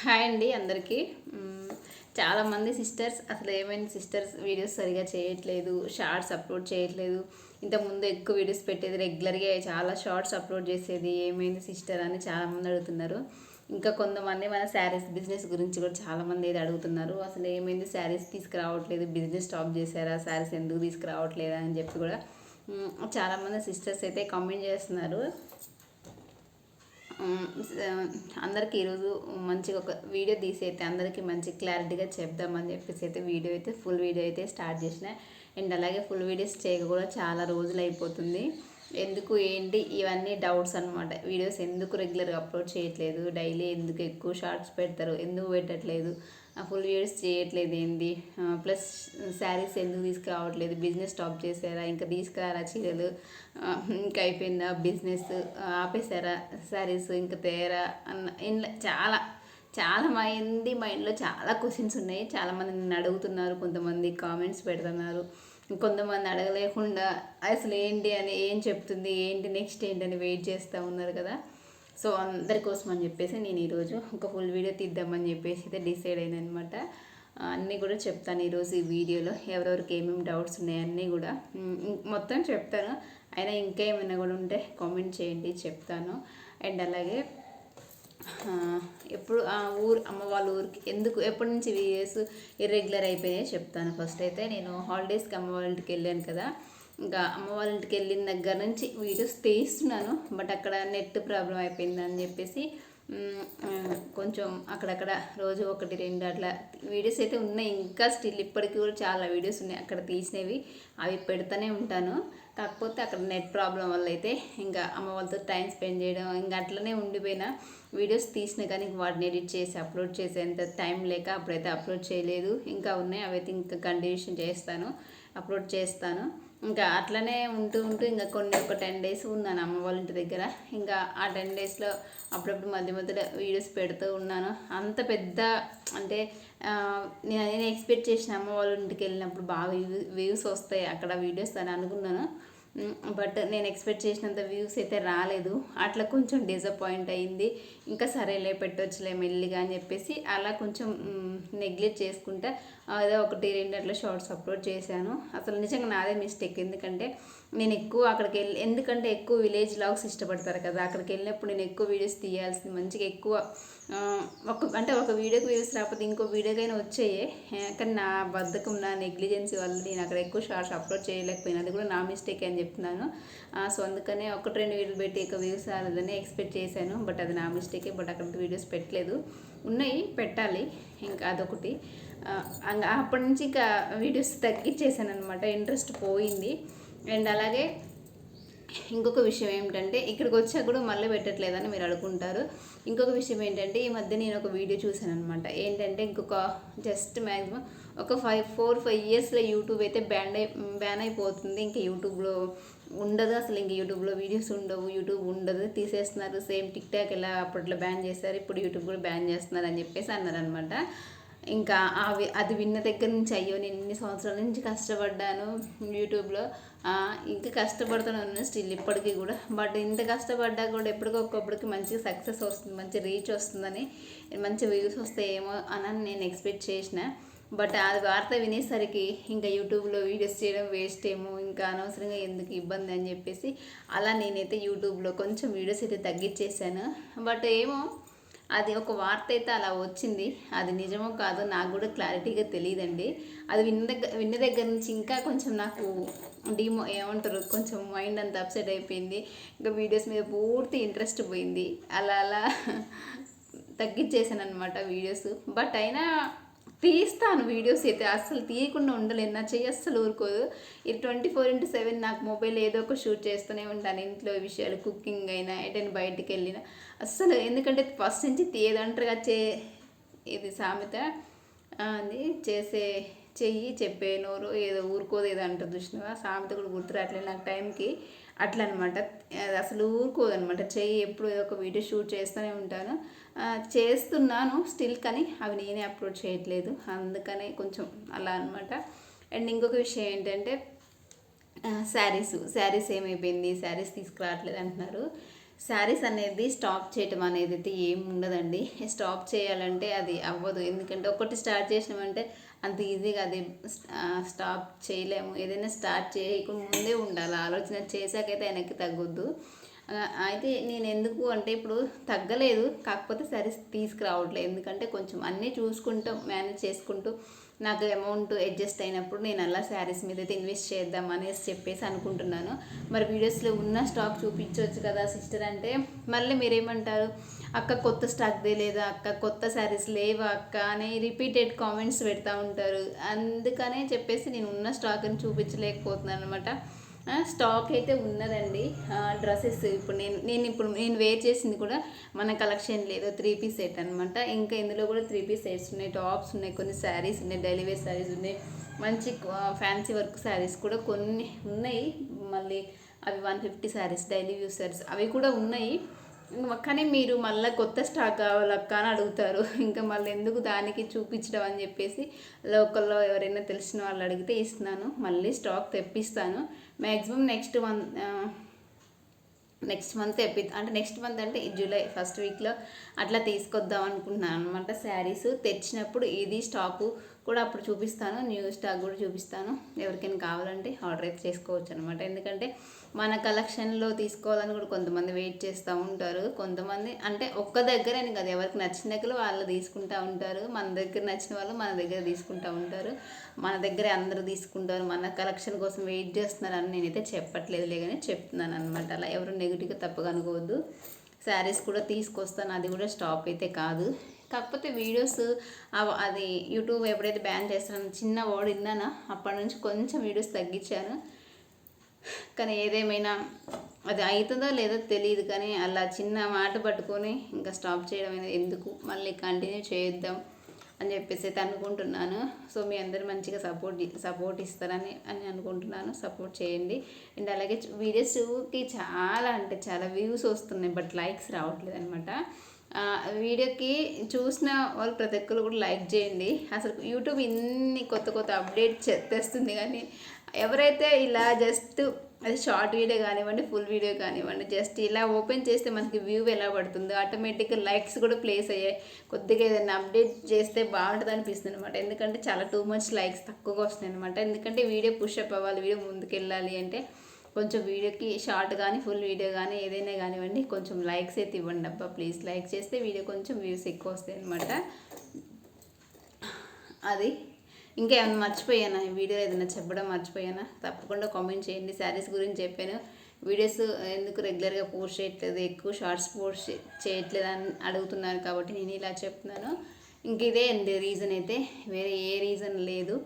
Hi అండి అందరికీ. చాలామంది సిస్టర్స్ అసలు ఏమైంది సిస్టర్స్? వీడియోస్ సరిగా చేయట్లేదు షార్ట్స్ అప్లోడ్ చేయట్లేదు. ఇంతకుముందు ఎక్కువ వీడియోస్ పెట్టేది రెగ్యులర్గా చాలా షార్ట్స్ అప్లోడ్ చేసేది ఏమైంది సిస్టర్ అని చాలామంది అడుగుతున్నారు. ఇంకా కొంతమంది మన శారీస్ బిజినెస్ గురించి కూడా చాలామంది ఏది అడుగుతున్నారు. అసలు ఏమైంది శారీస్ తీసుకురావట్లేదు బిజినెస్ స్టాప్ చేశారా శారీస్ ఎందుకు తీసుకురావట్లేదా అని చెప్పి కూడా. చాలామంది సిస్టర్స్ అయితే కామెంట్ చేస్తున్నారు. అందరికీ ఈరోజు మంచిగా ఒక వీడియో తీసి అయితే అందరికీ మంచి క్లారిటీగా చెప్దామని చెప్పేసి అయితే వీడియో అయితే ఫుల్ వీడియో అయితే స్టార్ట్ చేసిన. అండ్ అలాగే ఫుల్ వీడియోస్ చేయక కూడా చాలా రోజులు అయిపోతుంది. ఎందుకు ఏంటి ఇవన్నీ డౌట్స్ అనమాట వీడియోస్ ఎందుకు రెగ్యులర్గా అప్లోడ్ చేయట్లేదు? డైలీ ఎందుకు ఎక్కువ షార్ట్స్ పెడతారు? ఎందుకు పెట్టట్లేదు? ఫుల్ వీడియోస్ చేయట్లేదు ఏంది? ప్లస్ శారీస్ ఎందుకు తీసుకురావట్లేదు? బిజినెస్ స్టాప్ చేశారా? ఇంకా తీసుకురారా చీరలు? ఇంకా అయిపోయిందా బిజినెస్ ఆపేశారా శారీస్ ఇంకా తేరా అన్న ఇంట్లో చాలా చాలా మంది మైండ్లో చాలా క్వశ్చన్స్ ఉన్నాయి. చాలామంది నన్ను అడుగుతున్నారు కొంతమంది కామెంట్స్ పెడుతున్నారు. కొంతమంది అడగలేకుండా అసలు ఏంటి అని ఏం చెప్తుంది? ఏంటి నెక్స్ట్ ఏంటి అని వెయిట్ చేస్తూ ఉన్నారు కదా? సో అందరి కోసం అని చెప్పేసి నేను ఈరోజు ఒక ఫుల్ వీడియో తీద్దామని చెప్పేసి అయితే డిసైడ్ అయింది అనమాట అన్నీ కూడా చెప్తాను ఈరోజు ఈ వీడియోలో ఎవరెవరికి ఏమేమి డౌట్స్ ఉన్నాయి అన్నీ కూడా. మొత్తం చెప్తాను. అయినా ఇంకా ఏమైనా కూడా ఉంటే కామెంట్ చేయండి చెప్తాను. అండ్ అలాగే ఎప్పుడు ఆ ఊరు అమ్మ వాళ్ళ ఊరికి ఎందుకు ఎప్పటి నుంచి వీడియోస్ ఇర్రెగ్యులర్ అయిపోయాయో చెప్తాను. ఫస్ట్ అయితే నేను హాలిడేస్కి అమ్మ వాళ్ళకి వెళ్ళాను కదా. ఇంకా అమ్మ వాళ్ళ ఇంటికి వెళ్ళిన దగ్గర నుంచి వీడియోస్ తీస్తున్నాను బట్ అక్కడ నెట్ ప్రాబ్లం అయిపోయిందని చెప్పేసి కొంచెం అక్కడక్కడ రోజు ఒకటి రెండు అట్లా వీడియోస్ అయితే ఉన్నాయి. ఇంకా స్టిల్ ఇప్పటికీ కూడా చాలా వీడియోస్ ఉన్నాయి అక్కడ తీసినవి. అవి పెడతానే ఉంటాను. కాకపోతే అక్కడ నెట్ ప్రాబ్లం వల్ల అయితే ఇంకా అమ్మ వాళ్ళతో టైం స్పెండ్ చేయడం ఇంకా అట్లనే ఉండిపోయినా వీడియోస్ తీసిన కానీ వాటిని ఎడిట్ చేసి అప్లోడ్ చేసేంత టైం లేక అప్పుడైతే అప్లోడ్ చేయలేదు. ఇంకా ఉన్నాయి అవైతే ఇంకా కంటిన్యూషన్ చేస్తాను అప్లోడ్ చేస్తాను. ఇంకా అట్లనే ఉంటూ ఉంటూ ఇంకా కొన్ని ఒక టెన్ డేస్ ఉన్నాను అమ్మ వాళ్ళ ఇంటి దగ్గర. ఇంకా ఆ టెన్ డేస్లో అప్పుడప్పుడు మధ్య మధ్యలో వీడియోస్ పెడుతూ ఉన్నాను. అంత పెద్ద అంటే నేను నేను ఎక్స్పెక్ట్ చేసిన అమ్మ వాళ్ళ ఇంటికి వెళ్ళినప్పుడు బాగా వ్యూస్ వస్తాయి అక్కడ వీడియోస్ అని అనుకున్నాను. బట్ నేను ఎక్స్పెక్ట్ చేసినంత వ్యూస్ అయితే రాలేదు. అట్లా కొంచెం డిసప్పాయింట్ అయింది. ఇంకా సరేలే పెట్టొచ్చులే మెల్లిగా అని చెప్పేసి అలా కొంచెం నెగ్లెక్ట్ చేసుకుంటా అదే ఒకటి రెండు అట్లా షార్ట్స్ అప్లోడ్ చేశాను. అసలు నిజంగా నాదే మిస్టేక్. ఎందుకంటే నేను ఎక్కువ అక్కడికి వెళ్ళి ఎందుకంటే ఎక్కువ విలేజ్ లాగ్స్ ఇష్టపడతారు కదా అక్కడికి వెళ్ళినప్పుడు నేను ఎక్కువ వీడియోస్ తీయాల్సింది. మంచిగా ఎక్కువ ఒక అంటే ఒక వీడియోకి వ్యూస్ రాకపోతే ఇంకో వీడియోకైనా వచ్చాయే. కానీ నా బద్ధకం నా నెగ్లిజెన్సీ వల్ల నేను అక్కడ ఎక్కువ షార్ట్స్ అప్లోడ్ చేయలేకపోయినా అది కూడా నా మిస్టేక్ అని చెప్పి చెప్తున్నాను. సో అందుకనే ఒకటి రెండు వీడియోలు పెట్టి ఎక్కువ వ్యూస్ రాలేదని ఎక్స్పెక్ట్ చేశాను. బట్ అది నా మిస్టేకే బట్ అక్కడ వీడియోస్ పెట్టలేదు. ఉన్నాయి పెట్టాలి. ఇంకా అదొకటి. అప్పటి నుంచి ఇంకా వీడియోస్ తగ్గించేసాను అనమాట ఇంట్రెస్ట్ పోయింది. అండ్ అలాగే ఇంకొక విషయం ఏమిటంటే ఇక్కడికి వచ్చాక కూడా మళ్ళీ పెట్టట్లేదని మీరు అనుకుంటారు. ఇంకొక విషయం ఏంటంటే ఈ మధ్య నేను ఒక వీడియో చూశాను అనమాట ఏంటంటే ఇంకొక జస్ట్ మ్యాక్సిమం ఒక ఫైవ్ ఫోర్ ఫైవ్ ఇయర్స్లో యూట్యూబ్ అయితే బ్యాన్ అయి బ్యాన్ అయిపోతుంది. ఇంకా యూట్యూబ్లో ఉండదు అసలు. ఇంక యూట్యూబ్లో వీడియోస్ ఉండవు. యూట్యూబ్ ఉండదు. తీసేస్తున్నారు. సేమ్ టిక్ టాక్ ఎలా అప్పట్లో బ్యాన్ చేశారు. ఇప్పుడు యూట్యూబ్ కూడా బ్యాన్ చేస్తున్నారు అని చెప్పేసి అన్నారనమాట ఇంకా అవి అది విన్న దగ్గర నుంచి అయ్యో నేను ఇన్ని సంవత్సరాల నుంచి కష్టపడ్డాను యూట్యూబ్లో. ఇంకా కష్టపడుతున్నాను స్టిల్ ఇప్పటికీ కూడా. బట్ ఇంత కష్టపడ్డా కూడా ఎప్పటికొక్కప్పటికి మంచి సక్సెస్ వస్తుంది మంచి రీచ్ వస్తుందని మంచి వ్యూస్ వస్తాయేమో అని నేను ఎక్స్పెక్ట్ చేసిన. బట్ అది వార్త వినేసరికి ఇంకా యూట్యూబ్లో వీడియోస్ చేయడం వేస్ట్ ఏమో ఇంకా అనవసరంగా ఎందుకు ఇబ్బంది అని చెప్పేసి అలా నేనైతే యూట్యూబ్లో కొంచెం వీడియోస్ అయితే తగ్గించేసాను బట్ ఏమో అది ఒక వార్త అయితే అలా వచ్చింది. అది నిజమో కాదో నాకు కూడా క్లారిటీగా తెలియదండి అది విన్న దగ్గర విన్న దగ్గర నుంచి ఇంకా కొంచెం నాకు డిమో ఏమంటారు కొంచెం మైండ్ అంతా అప్సెట్ అయిపోయింది. ఇంకా వీడియోస్ మీద పూర్తి ఇంట్రెస్ట్ పోయింది. అలా అలా తగ్గించేసాను అనమాట వీడియోస్. బట్ అయినా తీస్తాను వీడియోస్ అయితే. అస్సలు తీయకుండా ఉండలేను. నా చెయ్యి అస్సలు ఊరుకోదు. ఈ ట్వంటీ ఫోర్ ఇంటూ సెవెన్ నాకు మొబైల్ ఏదో ఒక షూట్ చేస్తూనే ఉంటాను. ఇంట్లో విషయాలు కుకింగ్ అయినా ఎటైనా బయటికి వెళ్ళినా. అస్సలు ఎందుకంటే ఫస్ట్ నుంచి తీయదంటారుగా చే ఇది సామెత. అది చేసే చెయ్యి చెప్పే నోరు ఏదో ఊరుకోదు ఏదో అంటుంది చూసినావా? సామెత కూడా అట్లే నాకు టైంకి. అట్లా అనమాట అసలు ఊరుకోదనమాట. చెయ్యి ఎప్పుడు ఏదో ఒక వీడియో షూట్ చేస్తూనే ఉంటాను. చేస్తున్నాను స్టిల్ కానీ అవి నేనే అప్లోడ్ చేయట్లేదు. అందుకనే కొంచెం అలా అనమాట. అండ్ ఇంకొక విషయం ఏంటంటే శారీస్ శారీస్ ఏమైపోయింది? శారీస్ తీసుకురావట్లేదు అంటున్నారు. శారీస్ అనేది స్టాప్ చేయటం అనేది అయితే ఏం ఉండదండి. స్టాప్ చేయాలంటే అది అవ్వదు. ఎందుకంటే ఒకటి స్టార్ట్ చేసినామంటే అంత ఈజీగా అది స్టాప్ చేయలేము. ఏదైనా స్టార్ట్ చేయకుండా ముందే ఉండాలి. ఆలోచన చేశాకైతే వెనక్కి తగ్గొద్దు. అయితే నేను ఎందుకు అంటే ఇప్పుడు తగ్గలేదు. కాకపోతే సరే తీసుకురావట్లేదు ఎందుకంటే కొంచెం అన్నీ చూసుకుంటూ మేనేజ్ చేసుకుంటూ నాకు అమౌంట్ అడ్జస్ట్ అయినప్పుడు నేను అలా శారీస్ మీద అయితే ఇన్వెస్ట్ చేద్దాం అనేసి చెప్పేసి అనుకుంటున్నాను. మరి వీడియోస్లో ఉన్న స్టాక్ చూపించవచ్చు కదా సిస్టర్ అంటే మళ్ళీ మీరేమంటారు? అక్క కొత్త స్టాక్ లేదా అక్క కొత్త శారీస్ లేవా అక్క? అని రిపీటెడ్ కామెంట్స్ పెడతా ఉంటారు. అందుకనే చెప్పేసి నేను ఉన్న స్టాక్ని చూపించలేకపోతున్నాను అనమాట స్టాక్ అయితే ఉన్నదండి. డ్రెస్సెస్ ఇప్పుడు నేను నేను ఇప్పుడు నేను వేర్ చేసింది కూడా మన కలెక్షన్ లేదు త్రీ పీస్ సెట్ అనమాట ఇంకా ఇందులో కూడా త్రీ పీస్ సెట్స్ ఉన్నాయి టాప్స్ ఉన్నాయి కొన్ని శారీస్ ఉన్నాయి డైలీ వేర్ శారీస్ ఉన్నాయి. మంచి ఫ్యాన్సీ వర్క్ శారీస్ కూడా కొన్ని ఉన్నాయి. మళ్ళీ అవి one fifty saris daily use saris అవి కూడా ఉన్నాయి. కానీ మీరు మళ్ళీ కొత్త స్టాక్ కావాలక్క అని అడుగుతారు. ఇంకా మళ్ళీ ఎందుకు దానికి చూపించడం అని చెప్పేసి లోకల్లో ఎవరైనా తెలిసిన వాళ్ళు అడిగితే ఇస్తున్నాను. మళ్ళీ స్టాక్ తెప్పిస్తాను. Maximum next one next month తెప్పి అంటే నెక్స్ట్ మంత్ అంటే జూలై ఫస్ట్ వీక్లో అట్లా తీసుకొద్దాం అనుకుంటున్నాను అనమాట శారీస్ తెచ్చినప్పుడు ఇది స్టాకు కూడా అప్పుడు చూపిస్తాను. న్యూ స్టాక్ కూడా చూపిస్తాను. ఎవరికైనా కావాలంటే ఆర్డర్ అయితే చేసుకోవచ్చు అనమాట ఎందుకంటే మన కలెక్షన్లో తీసుకోవాలని కూడా కొంతమంది వెయిట్ చేస్తూ ఉంటారు. కొంతమంది అంటే ఒక్క దగ్గరని కదా. ఎవరికి నచ్చిన దగ్గర వాళ్ళు తీసుకుంటూ ఉంటారు. మన దగ్గర నచ్చిన వాళ్ళు మన దగ్గర తీసుకుంటూ ఉంటారు. మన దగ్గరే అందరూ తీసుకుంటారు. మన కలెక్షన్ కోసం వెయిట్ చేస్తున్నారని నేనైతే చెప్పట్లేదులే కానీ చెప్తున్నాను అనమాట అలా ఎవరు నెగిటివ్గా తప్పగా అనుకోవద్దు. శారీస్ కూడా తీసుకొస్తాను. అది కూడా స్టాప్ అయితే కాదు. కాకపోతే వీడియోస్ అవ- అది యూట్యూబ్ ఎప్పుడైతే బ్యాన్ చేస్తానో చిన్న వర్డ్ విన్నానా? అప్పటి నుంచి కొంచెం వీడియోస్ తగ్గించాను. కానీ ఏదేమైనా అది అవుతుందో లేదో తెలియదు కానీ అలా చిన్న మాట పట్టుకొని ఇంకా స్టాప్ చేయడం అనేది ఎందుకు? మళ్ళీ కంటిన్యూ చేద్దాం అని చెప్పేసి అయితే అనుకుంటున్నాను. సో మీ అందరు మంచిగా సపోర్ట్ సపోర్ట్ ఇస్తారని అని అనుకుంటున్నాను. సపోర్ట్ చేయండి. అండ్ అలాగే వీడియోస్కి చాలా అంటే చాలా వ్యూస్ వస్తున్నాయి. బట్ లైక్స్ రావట్లేదు అనమాట వీడియోకి చూసిన వాళ్ళు ప్రతి ఒక్కరు కూడా లైక్ చేయండి. అసలు యూట్యూబ్ ఇన్ని కొత్త కొత్త అప్డేట్ తెస్తుంది కానీ ఎవరైతే ఇలా జస్ట్ అది షార్ట్ వీడియో కానివ్వండి ఫుల్ వీడియో కానివ్వండి జస్ట్ ఇలా ఓపెన్ చేస్తే మనకి వ్యూ ఎలా పడుతుందో ఆటోమేటిక్గా లైక్స్ కూడా ప్లేస్ అయ్యాయి. కొద్దిగా ఏదైనా అప్డేట్ చేస్తే బాగుంటుంది అనిపిస్తుంది అనమాట ఎందుకంటే చాలా టూ మచ్ లైక్స్ తక్కువగా వస్తున్నాయి అనమాట ఎందుకంటే వీడియో పుషప్ అవ్వాలి వీడియో ముందుకు వెళ్ళాలి అంటే కొంచెం వీడియోకి షార్ట్ కానీ ఫుల్ వీడియో కానీ ఏదైనా కానివ్వండి కొంచెం లైక్స్ అయితే ఇవ్వండి అబ్బా. ప్లీజ్ లైక్ చేస్తే వీడియో కొంచెం వ్యూస్ ఎక్కువ వస్తాయి అనమాట అది. ఇంకా ఏమైనా మర్చిపోయానా వీడియో ఏదైనా చెప్పడం మర్చిపోయానా? తప్పకుండా కామెంట్ చేయండి. శారీస్ గురించి చెప్పాను. వీడియోస్ ఎందుకు రెగ్యులర్గా పోస్ట్ చేయట్లేదు? ఎక్కువ షార్ట్స్ పోస్ట్ చేయట్లేదు అని అడుగుతున్నారు కాబట్టి నేను ఇలా చెప్తున్నాను. ఇంక ఇదే అండి రీజన్ అయితే. వేరే ఏ రీజన్ లేదు.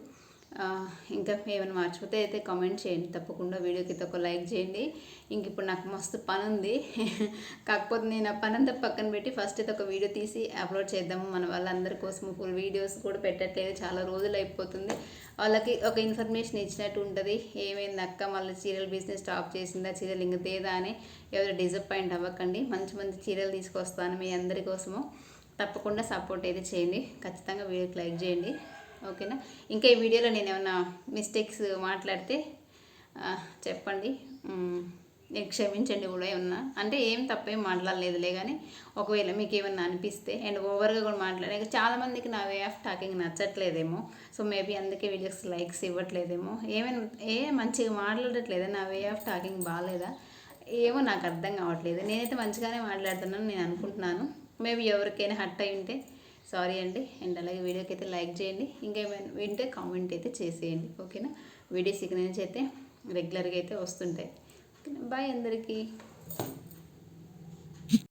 ఇంకా ఏమైనా మర్చిపోతే అయితే కామెంట్ చేయండి. తప్పకుండా వీడియోకి అయితే ఒక లైక్ చేయండి. ఇంక ఇప్పుడు నాకు మస్తు పని ఉంది కాకపోతే నేను ఆ పని అంతా పక్కన పెట్టి ఫస్ట్ అయితే ఒక వీడియో తీసి అప్లోడ్ చేద్దాము. మన వాళ్ళందరి కోసం ఫుల్ వీడియోస్ కూడా పెట్టట్లేదు. చాలా రోజులు అయిపోతుంది. వాళ్ళకి ఒక ఇన్ఫర్మేషన్ ఇచ్చినట్టు ఉంటుంది. ఏమైంది అక్క? మళ్ళీ చీరల బిజినెస్ స్టాప్ చేసిందా? చీరలు ఇంక తేదా అని ఎవరు డిసప్పాయింట్ అవ్వకండి. మంచి మంచి చీరలు తీసుకొస్తాను మీ అందరి కోసము. తప్పకుండా సపోర్ట్ అయితే చేయండి. ఖచ్చితంగా వీడియోకి లైక్ చేయండి. ఓకేనా? ఇంకా ఈ వీడియోలో నేను ఏమైనా మిస్టేక్స్ మాట్లాడితే చెప్పండి. నేను క్షమించండి కూడా ఏమన్నా. అంటే ఏం తప్పేం మాట్లాడలేదులే కానీ ఒకవేళ మీకు ఏమన్నా అనిపిస్తే అండ్ ఓవర్గా కూడా మాట్లాడే చాలామందికి నా వే ఆఫ్ టాకింగ్ నచ్చట్లేదేమో. సో మేబీ అందుకే వీడియోస్ లైక్స్ ఇవ్వట్లేదేమో. ఏమైనా ఏ మంచిగా మాట్లాడట్లేదా? నా వే ఆఫ్ టాకింగ్ బాగాలేదా ఏమో నాకు అర్థం కావట్లేదు. నేనైతే మంచిగానే మాట్లాడుతున్నాను నేను అనుకుంటున్నాను. మేబీ ఎవరికైనా హట్ అయి ఉంటే సారీ అండి. అండ్ అలాగే వీడియోకి అయితే లైక్ చేయండి. ఇంకేమైనా వింటే కామెంట్ అయితే చేసేయండి. ఓకేనా? వీడియోస్ ఇక నుంచి అయితే రెగ్యులర్గా అయితే వస్తుంటాయి. బాయ్ అందరికీ.